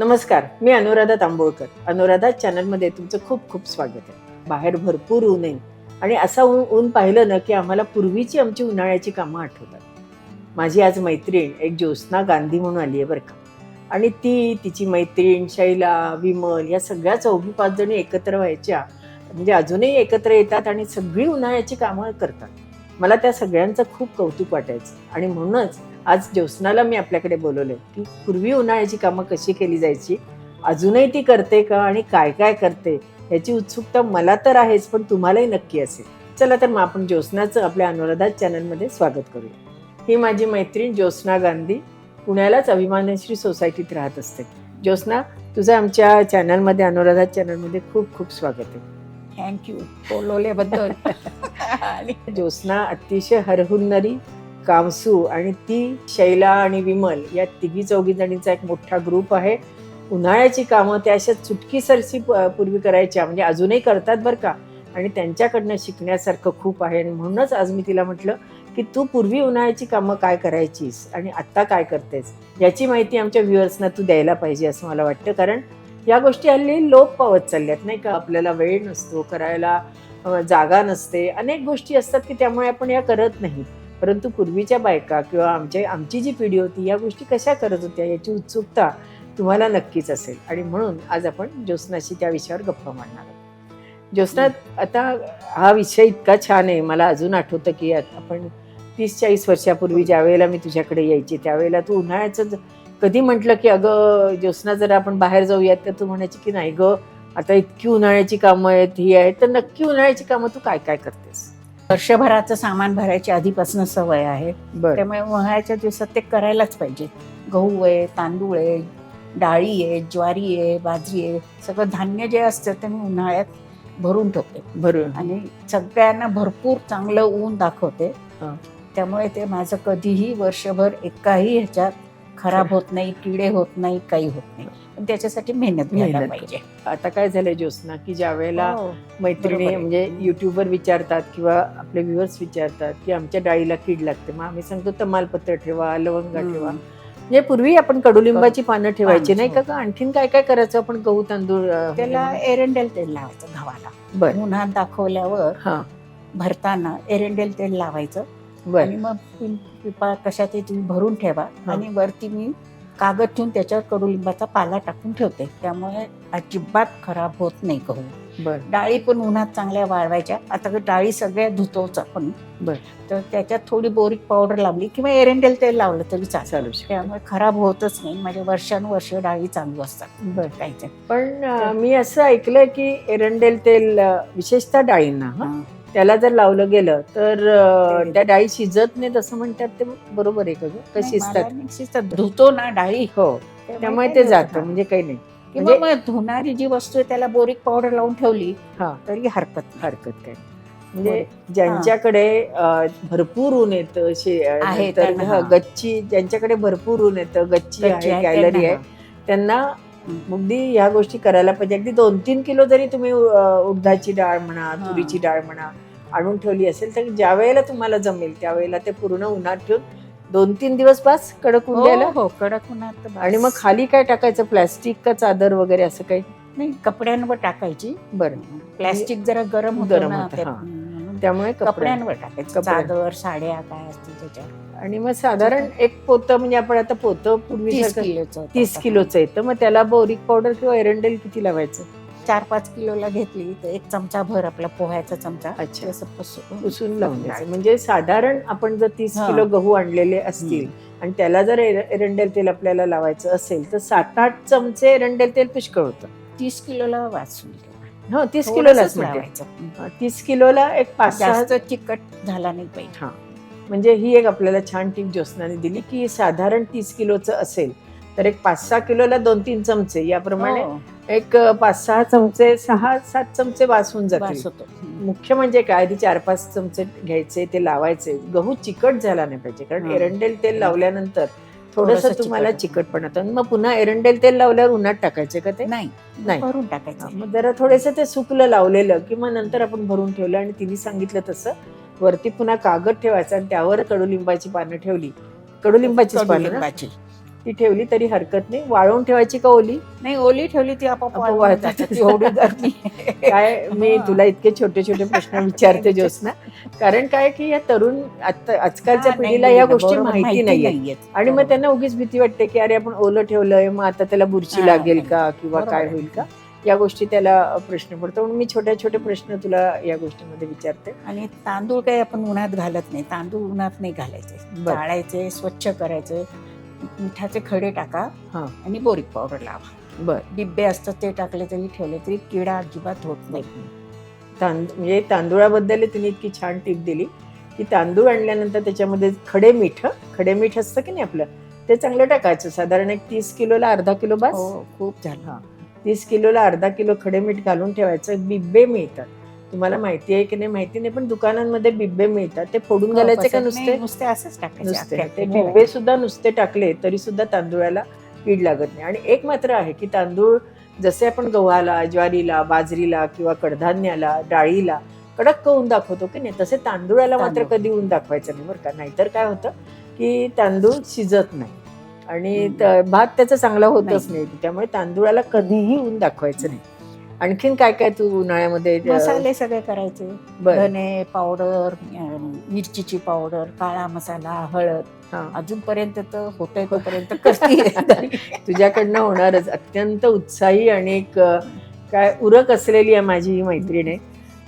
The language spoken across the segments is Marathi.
नमस्कार मी अनुराधा तांबोळकर. अनुराधा चॅनलमध्ये तुमचं खूप खूप स्वागत आहे. बाहेर भरपूर ऊन आहे आणि असं ऊन ऊन पाहिलं ना की आम्हाला पूर्वीची आमची उन्हाळ्याची कामं आठवतात. माझी आज मैत्रीण एक ज्योत्स्ना गांधी म्हणून आली आहे बरं का. आणि ती तिची मैत्रीण शैला विमल या सगळ्या चौघी पाच जणी एकत्र व्हायच्या. म्हणजे अजूनही एकत्र येतात आणि सगळी उन्हाळ्याची कामं करतात. मला त्या सगळ्यांचं खूप कौतुक वाटायचं. आणि म्हणूनच आज ज्योत्स्नाला मी आपल्याकडे बोलवलंय. की पूर्वी उन्हाळ्याची कामं कशी केली जायची? अजूनही ती करते का आणि काय काय करते? याची उत्सुकता मला तर आहेच पण तुम्हालाही नक्की असेल. चला तर मग आपण ज्योत्स्नाचं आपल्या अनुराधा चॅनलमध्ये स्वागत करूया. ही माझी मैत्रीण ज्योत्स्ना गांधी पुण्यालाच अभिमानश्री सोसायटीत राहत असते. ज्योत्स्ना तुझं आमच्या चॅनलमध्ये अनुराधा चॅनलमध्ये खूप खूप स्वागत आहे. थँक्यू बोलवल्याबद्दल. आणि ज्योत्स्ना अतिशय हरहुन्नरी कामसू आणि ती शैला आणि विमल या तिघी चौघी जणींचा एक मोठा ग्रुप आहे. उन्हाळ्याची कामं त्या अशा चुटकीसरशी प- पूर्वी करायच्या म्हणजे अजूनही करतात बरं का. आणि त्यांच्याकडनं शिकण्यासारखं खूप आहे. आणि म्हणूनच आज मी तिला म्हटलं की तू पूर्वी उन्हाळ्याची कामं काय करायचीस आणि आत्ता काय करतेस? याची माहिती आमच्या व्ह्युअर्सना तू द्यायला पाहिजे असं मला वाटतं. कारण या गोष्टी हल्ली लोप पावत चालल्यात नाही का? आपल्याला वेळ नसतो करायला जागा नसते. अनेक गोष्टी असतात की त्यामुळे आपण या करत नाही परंतु पूर्वीच्या बायका किंवा आमच्या आमची जी पिढी होती या गोष्टी कशा करत होत्या याची उत्सुकता तुम्हाला नक्कीच असेल. आणि म्हणून आज आपण ज्योत्स्नाशी त्या विषयावर गप्पा मारणार आहोत. ज्योत्स्ना आता हा विषय इतका छान आहे मला अजून आठवतं की आपण तीस चाळीस वर्षापूर्वी ज्या वेळेला मी तुझ्याकडे यायची त्यावेळेला तू उन्हाळ्याचं कधी म्हटलं की अगं ज्योत्स्ना जर आपण बाहेर जाऊयात तर तू म्हणायची की नाही गं आता इतकी उन्हाळ्याची कामं आहेत ही आहेत तर नक्की उन्हाळ्याची कामं तू काय काय करतेस? वर्षभराचं सामान भरायची आधीपासून सवय आहे. बरं. त्यामुळे उन्हाळ्याच्या दिवसात ते करायलाच पाहिजे. गहू आहे तांदूळ आहे डाळी आहे ज्वारी आहे बाजरी आहे सगळं धान्य जे असतं ते मी उन्हाळ्यात भरून ठेवते. भरून. आणि सगळ्यांना भरपूर चांगलं ऊन दाखवते. हा. त्यामुळे ते माझं कधीही वर्षभर एकाही ह्याच्यात खराब होत नाही किडे होत नाही काही होत नाही. पण त्याच्यासाठी मेहनत घ्यायला मेहनत पाहिजे. आता काय झालंय ज्योत्स्ना की ज्या वेळेला हो. मैत्रिणी आहे. म्हणजे युट्यूबवर विचारतात किंवा आपले व्ह्युअर्स विचारतात की आमच्या डाळीला कीड लागते. मग आम्ही सांगतो तमालपत्र ठेवा लवंगा ठेवा. म्हणजे पूर्वी आपण कडुलिंबाची पानं ठेवायची नाही का हो. आणखीन काय काय करायचं आपण? गहू तांदूळ अं, त्याला एरंडेल तेल लावायचं गव्हाला. बर. उन्हात दाखवल्यावर हा. भरताना एरंडेल तेल लावायचं. बर. आणि मग पिं- पिपा कशात तुम्ही भरून ठेवा. हा. आणि वरती मी कागद ठेवून त्याच्यावर कडुलिंबाचा पाला टाकून ठेवते. त्यामुळे अजिबात खराब होत नाही गहू. बर. डाळी पण उन्हात चांगल्या वाळवायच्या. आता डाळी सगळ्या धुतोच आपण. बर. तर त्याच्यात थोडी बोरिक पावडर लावली किंवा एरंडेल तेल लावलं तरी चालेल. चालू त्यामुळे खराब होतच नाही. माझ्या वर्षानुवर्ष डाळी चांगली असतात. बर. काहीच पण मी असं ऐकलंय की एरंडेल तेल विशेषतः डाळींना हं, त्याला जर लावलं गेलं तर त्या डाळी शिजत नाहीत असं म्हणतात ते बरोबर आहे का शिजतात. शिजतात. धुतो ना डाळी. हो त्यामुळे ते जातं म्हणजे काही नाही. किंवा मग धुणारी जी वस्तू आहे त्याला बोरिक पावडर लावून ठेवली हा. तरी हरकत. हरकत काय म्हणजे ज्यांच्याकडे भरपूर ऊन येतं. गच्ची ज्यांच्याकडे भरपूर ऊन येतं गच्ची आहे गॅलरी आहे त्यांना अगदी ह्या गोष्टी करायला पाहिजे. अगदी दोन तीन किलो जरी तुम्ही उडदाची डाळ म्हणा. तुरीची डाळ म्हणा आणून ठेवली असेल तर ज्या वेळेला तुम्हाला जमेल त्यावेळेला ते पूर्ण उन्हात ठेवून दोन तीन दिवस पास कडक हो, द्यायला हो कडक उन्हात. आणि मग खाली काय टाकायचं? प्लॅस्टिक का चादर वगैरे असं काही? नाही कपड्यांवर टाकायची. बरं. प्लास्टिक जरा गरम होतं गरम होतं, त्यामुळे कपड्या. कपड्यांवर टाकायचं. चादर साड्या काय असतील त्याच्यावर. आणि मग साधारण एक पोतं म्हणजे आपण आता पोतं पूर्वी तीस किलोचं तीस किलोचं येतं मग त्याला बोरिक पावडर किंवा एरंडेल किती लावायचं? चार पाच किलोला घेतली. तर एक चमचा भर आपला पोह्याचा चमचा. अच्छा. असं पुसून पुसून लावून द्यायचं. म्हणजे साधारण आपण जर तीस हा. किलो गहू आणलेले असतील आणि त्याला जर एर- एरंडेल तेल आपल्याला लावायचं असेल तर सात आठ चमचे एरंडेल तेल पुष्कळ होतं तीस किलोला वाचून हो तीस थोडंसंच किलोलाच म्हणजे. लावायचं. हा, तीस किलोला एक पाच सहा जास्त चिकट झाला नाही पाहिजे. हा. म्हणजे ही एक आपल्याला छान टीप ज्योत्स्नाने दिली की साधारण तीस किलोचं असेल तर एक पाच सहा किलोला दोन तीन चमचे याप्रमाणे हो, एक पाच सहा चमचे सहा सात चमचे वास हम्म. मुख्य म्हणजे काय? आधी चार पाच चमचे घ्यायचे ते लावायचे. गहू चिकट झाला नाही पाहिजे कारण. एरंडेल तेल लावल्यानंतर थोडस तुम्हाला चिकट. चिकटपणा मग पुन्हा एरंडेल तेल लावल्यावर उन्हात टाकायचे का ते? नाही. नाही. भरून टाकायचं. मग जरा थोडंसं ते सुकलं लावलेलं की मग नंतर आपण भरून ठेवलं आणि तिने सांगितलं तसं वरती पुन्हा कागद ठेवायचा आणि त्यावर कडुलिंबाची पानं ठेवली कडुलिंबाची पानं ना? कडुलिंबाची ती ठेवली तरी हरकत नाही वाळवून ठेवायची का ओली नाही ओली ठेवली ती आपोआप आपोआप वाळून वाळतात. जातात. काय मी. तुला इतके छोटे छोटे प्रश्न विचारते ज्योत्स्ना कारण काय की या तरुण आता आजकालच्या हा, नाही, पिढीला या नाही, गोष्टी बरोबर, माहिती नाहीये नाहीयेत. आणि मग त्यांना उगीच भीती वाटते की अरे आपण ओलं ठेवलंय मग आता त्याला बुरशी लागेल नाही. का किंवा बरोबर काय आहे. होईल का या गोष्टी त्याला प्रश्न पडतो. म्हणून मी छोटे छोटे प्रश्न तुला या गोष्टीमध्ये विचारते. आणि तांदूळ काही आपण उन्हात घालत नाही. तांदूळ उन्हात नाही घालायचे. बरं. चाळायचे स्वच्छ करायचे. मिठाचे खडे टाका हा. आणि बोरिक पावडर लावा. बर. डिब्बे असतात ते टाकले तरी ठेवले तरी किडा अजिबात होत नाही. तांदूळ म्हणजे तांदूळाबद्दल तिने इतकी छान टीप दिली की तांदूळ आणल्यानंतर त्याच्यामध्ये खडे मीठ खडे मीठ असतं की नाही आपलं? ते चांगलं टाकायचं. साधारण एक तीस किलोला अर्धा किलो बस. हो खूप झालं. तीस किलोला अर्धा किलो खडे मीठ घालून ठेवायचं. बिब्बे मिळतात. तुम्हाला माहिती आहे की नाही माहिती नाही पण दुकानांमध्ये बिब्बे मिळतात. ते फोडून घालायचे का हो, नुसते? नुसते असंच नुसते. ते बिब्बे सुद्धा नुसते टाकले तरी सुद्धा तांदूळाला कीड लागत नाही. आणि एक मात्र आहे की तांदूळ जसे आपण गव्हाला ज्वारीला बाजरीला किंवा कडधान्याला डाळीला कडक ऊन दाखवतो की नाही तसे तांदूळाला मात्र. कधी ऊन दाखवायचं नाही बरं का. नाहीतर काय होतं की तांदूळ शिजत नाही. आणि भात त्याचा चांगला होतच नाही. त्यामुळे तांदूळाला कधीही ऊन दाखवायचं नाही. आणखीन काय काय तू उन्हाळ्यामध्ये मसाले सगळे करायचे. धने पावडर मिरचीची पावडर काळा मसाला हळद. हा. अजूनपर्यंत तर होतंय तोपर्यंत करते तुझ्याकडनं होणारच. अत्यंत उत्साही आणि एक काय उरक असलेली आहे माझी ही मैत्रीण आहे.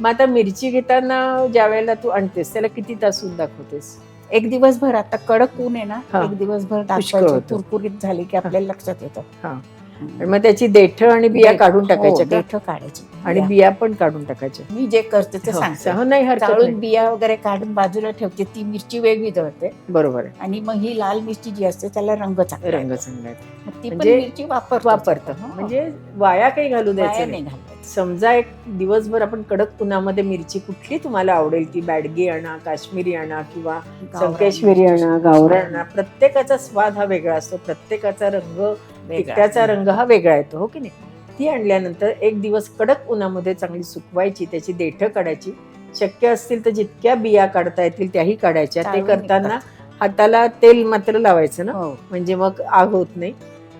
मग आता मिरची घेताना ज्या वेळेला तू आणतेस त्याला किती तास ऊन दाखवतेस? एक दिवसभर आता कडक ऊन आहे ना हा. एक दिवसभर पुष्कळ दाखवायचं होतं. कुरकुरीत झाली की आपल्याला लक्षात येतं हा. आणि मग त्याची देठ आणि बिया काढून टाकायच्या का देठ काढायची आणि बिया. पण काढून टाकायच्या मी जे करते ते हो, सांगते हो, नाही हरकत चाळून नाही. बिया वगैरे काढून बाजूला ठेवते ती मिरची वेगळी दळते बरोबर आहे आणि मग ही लाल मिरची जी असते त्याला रंग चांगला रंग येतो. चांगला आहे. मग ती पण म्हणजे मिरची वापर वापरतं म्हणजे वाया काही घालू द्यायचं नाही नाही घालवायचं समजा एक दिवसभर आपण कडक उन्हामध्ये मिरची कुठली तुम्हाला आवडेल? ती बॅडगी आणा काश्मीरी आणा किंवा संकेश्वरी. आणा गावरान आणा. प्रत्येकाचा स्वाद हा वेगळा असतो. प्रत्येकाचा रंग वेगळा. तिखटाचा रंग हा वेगळा येतो. हो की नाही? ती आणल्यानंतर एक दिवस कडक उन्हामध्ये चांगली सुकवायची त्याची देठं काढायची. शक्य असतील तर जितक्या बिया काढता येतील त्याही काढायच्या. ते करताना. हाताला तेल मात्र लावायचं ना? हो. म्हणजे मग आग होत नाही.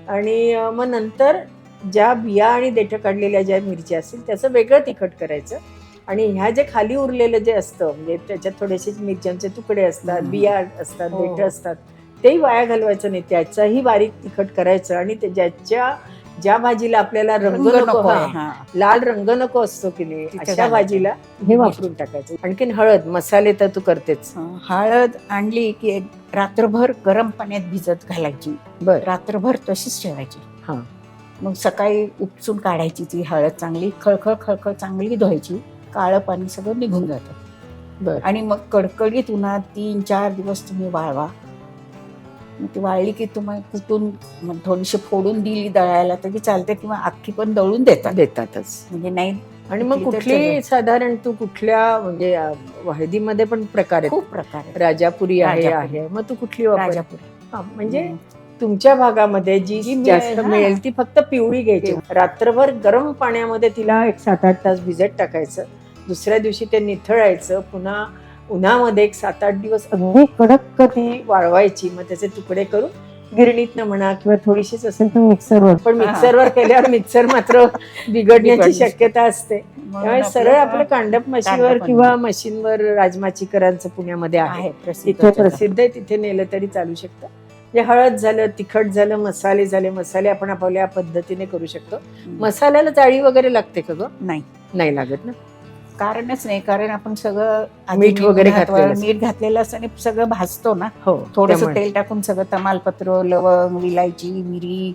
आणि मग नंतर ज्या बिया आणि देठं काढलेल्या ज्या मिरच्या असतील त्याचं वेगळं तिखट करायचं आणि ह्या जे खाली उरलेलं जे असतं म्हणजे त्याच्यात थोडेसे मिरच्यांचे तुकडे असतात. बिया असतात हो. देठं असतात तेही वाया घालवायचं नाही त्याचाही बारीक तिखट करायचं आणि ते ज्याच्या ज्या भाजीला आपल्याला रंग नको. लाल रंग नको असतो की नाही अशा. भाजीला हे वापरून टाकायचं आणखीन हळद मसाले तर तू करतेच हळद आणली की रात्रभर गरम पाण्यात भिजत घालायची बर रात्रभर तशीच ठेवायची हा. मग सकाळी उपसून काढायची ती हळद चांगली खळखळ खळखळ चांगली धुवायची. काळं पाणी सगळं निघून जातं. बर. आणि मग कडकडीत उन्हात तीन चार दिवस तुम्ही वाळवा. मग ती वाळली की तुम्हाला कुठून थोडीशी फोडून दिली दळायला तरी चालते किंवा अख्खी पण दळून देतात. देतातच. म्हणजे नाही आणि मग कुठली. साधारण तू कुठल्या म्हणजे अं, हळदीमध्ये पण प्रकार आहेत? खूप प्रकार राजापुरी आहे. आहे. मग तू कुठली राजापुरी. म्हणजे. तुमच्या भागामध्ये जी जी जास्त. मिळेल ती फक्त पिवळी घ्यायची रात्रभर गरम पाण्यामध्ये तिला एक सात आठ तास भिजत टाकायचं दुसऱ्या दिवशी ते निथळायचं पुन्हा उन्हामध्ये एक सात आठ दिवस अगदी कडक ती वाळवायची मग त्याचे तुकडे करून गिरणीतनं म्हणा किंवा थोडीशीच असेल तर मिक्सरवर पण. मिक्सरवर केल्यावर मिक्सर मात्र बिघडण्याची. शक्यता असते त्यामुळे सरळ आपलं कांडप मशीनवर किंवा मशीनवर राजमाचीकरांचं पुण्यामध्ये आहे प्रसिद्ध तिथे. प्रसिद्ध आहे तिथे नेलं तरी चालू शकतं म्हणजे हळद झालं तिखट झालं मसाले झाले मसाले आपण आपल्या पद्धतीने करू शकतो. मसाल्याला जाळी वगैरे लागते का ग नाही नाही लागत ना कारणच नाही कारण आपण सगळं आधी मीठ वगैरे घातलं, घातलेलं असतं. मीठ घातलेलं असतं आणि सगळं भाजतो ना हो थोडस त्यामुळे. तेल टाकून सगळं तमालपत्र लवंग विलायची मिरी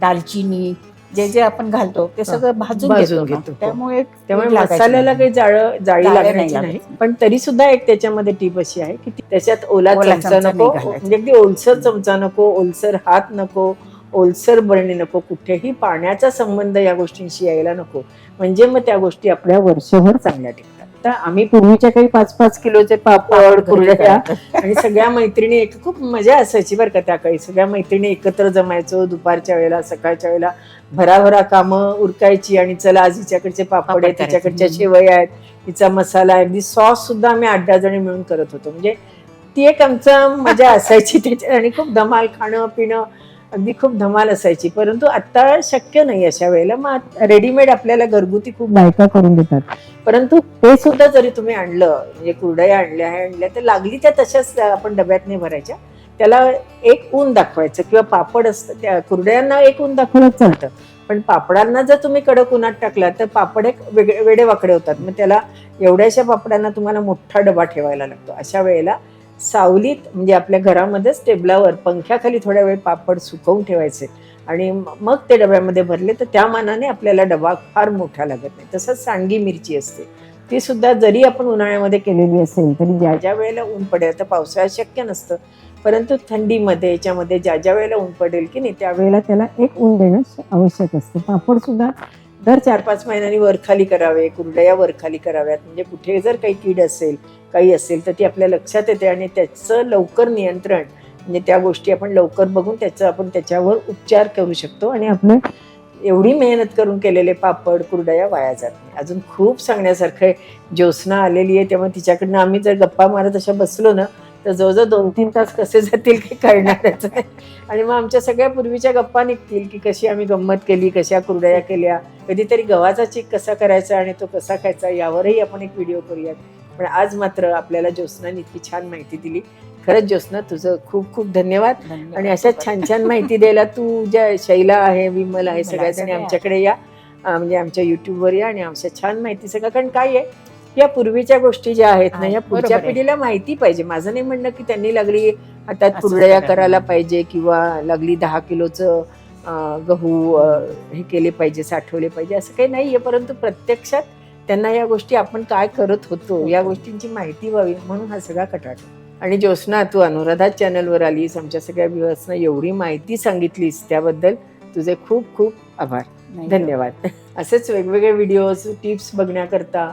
दालचिनी जे जे आपण घालतो ते सगळं भाजून भाजून घेतो हो. त्यामुळे त्यामुळे मसाल्याला. काही जाळ जाळी लागण्याची नाही. पण तरी सुद्धा एक त्याच्यामध्ये टीप अशी आहे की त्याच्यात ओला चमचा नको. म्हणजे अगदी ओलसर चमचा नको ओलसर हात नको ओलसर बरणी नको कुठेही पाण्याचा संबंध या गोष्टींशी यायला नको. म्हणजे मग त्या गोष्टी आपल्या वर्षभर चांगल्या टिकतात. तर आम्ही पूर्वीच्या काही पाच पाच किलोचे पापड कुरड्या आणि सगळ्या मैत्रिणी एक खूप मजा असायची बरं का त्या काळी. सगळ्या मैत्रिणी एकत्र जमायचो दुपारच्या वेळेला सकाळच्या वेळेला. भराभरा कामं उरकायची आणि चला आज हिच्याकडचे पापड आहेत. तिच्याकडच्या शेवया आहेत हिचा मसाला आहे. अगदी सॉस सुद्धा आम्ही आठ दहा जणी मिळून करत होतो. म्हणजे ती एक आमचं मजा असायची त्याच्यात आणि खूप धमाल खाणं पिणं अगदी खूप धमाल असायची. परंतु आता शक्य नाही अशा वेळेला. मग रेडीमेड आपल्याला घरगुती खूप बायका करून देतात. परंतु ते सुद्धा जरी तुम्ही आणलं म्हणजे कुरडया आणल्या हे आणल्या तर लागली त्या तशाच आपण डब्यात नाही भरायच्या. त्याला एक ऊन दाखवायचं किंवा पापड असतं त्या कुरड्यांना एक ऊन दाखवलं चालतं पण पापडांना जर तुम्ही कडक उन्हात टाकला तर पापड एक वेगळे वेडेवाकडे होतात. मग त्याला एवढ्याशा पापडांना तुम्हाला मोठा डबा ठेवायला लागतो. अशा वेळेला सावलीत म्हणजे आपल्या घरामध्येच टेबलावर पंख्याखाली थोड्या वेळ पापड सुकवून ठेवायचे आणि मग ते डब्यामध्ये भरले तर त्या मानाने आपल्याला डबा फार मोठा लागत नाही. तसंच सांडगी मिरची असते. ती सुद्धा जरी आपण उन्हाळ्यामध्ये केलेली असेल तरी ज्या ज्या वेळेला ऊन पडेल तर पावसाळ्यात शक्य नसतं. परंतु थंडीमध्ये याच्यामध्ये ज्या ज्या वेळेला ऊन पडेल की नाही त्यावेळेला त्याला एक ऊन देणं आवश्यक असतं. पापड सुद्धा दर चार पाच महिन्यांनी वरखाली करावे कुरडया वरखाली कराव्यात. म्हणजे कुठे जर काही कीड असेल काही असेल तर ती आपल्या लक्षात येते आणि त्याचं लवकर नियंत्रण म्हणजे त्या गोष्टी आपण लवकर बघून त्याचं आपण त्याच्यावर उपचार करू शकतो आणि आपलं एवढी मेहनत करून केलेले पापड कुरडया वाया जात नाही. अजून खूप सांगण्यासारखं ज्योत्स्ना आलेली आहे त्यामुळे तिच्याकडनं आम्ही जर गप्पा मारत अशा बसलो ना तर जवळजवळ दोन तीन तास कसे जातील काही कळणारच नाही. आणि मग आमच्या सगळ्या पूर्वीच्या गप्पा निघतील की कशी आम्ही गंमत केली कशा कुरडया केल्या कधीतरी गव्हाचा चीक कसा करायचा आणि तो कसा खायचा यावरही आपण एक व्हिडिओ करूयात. पण आज मात्र आपल्याला ज्योत्स्नाने इतकी छान माहिती दिली. खरंच ज्योत्स्ना तुझं खूप खूप धन्यवाद. आणि अशा छान छान माहिती द्यायला तू ज्या शैला आहे विमल आहे विमल सगळ्या आहे, जणी सगळे आहे. आमच्याकडे या म्हणजे आमच्या युट्यूबवर या आणि आमच्या छान माहिती सगळं कारण काय आहे? या पूर्वीच्या गोष्टी ज्या आहेत ना या पुढच्या. पिढीला माहिती पाहिजे. माझं नाही म्हणणं की त्यांनी लागली हातात असंच कुरडया करायला पाहिजे किंवा लागली दहा किलोचं गहू हे केले पाहिजे साठवले पाहिजे असं काही नाहीये. परंतु प्रत्यक्षात त्यांना या गोष्टी आपण काय करत होतो या गोष्टींची माहिती व्हावी म्हणून हा सगळा कटाट आणि ज्योत्स्ना तू अनुराधा चॅनलवर आलीस आमच्या सगळ्या व्ह्युअर्सना एवढी माहिती सांगितलीस त्याबद्दल तुझे खूप खूप आभार. नाही, धन्यवाद. असेच वेगवेगळे व्हिडिओज टिप्स बघण्याकरता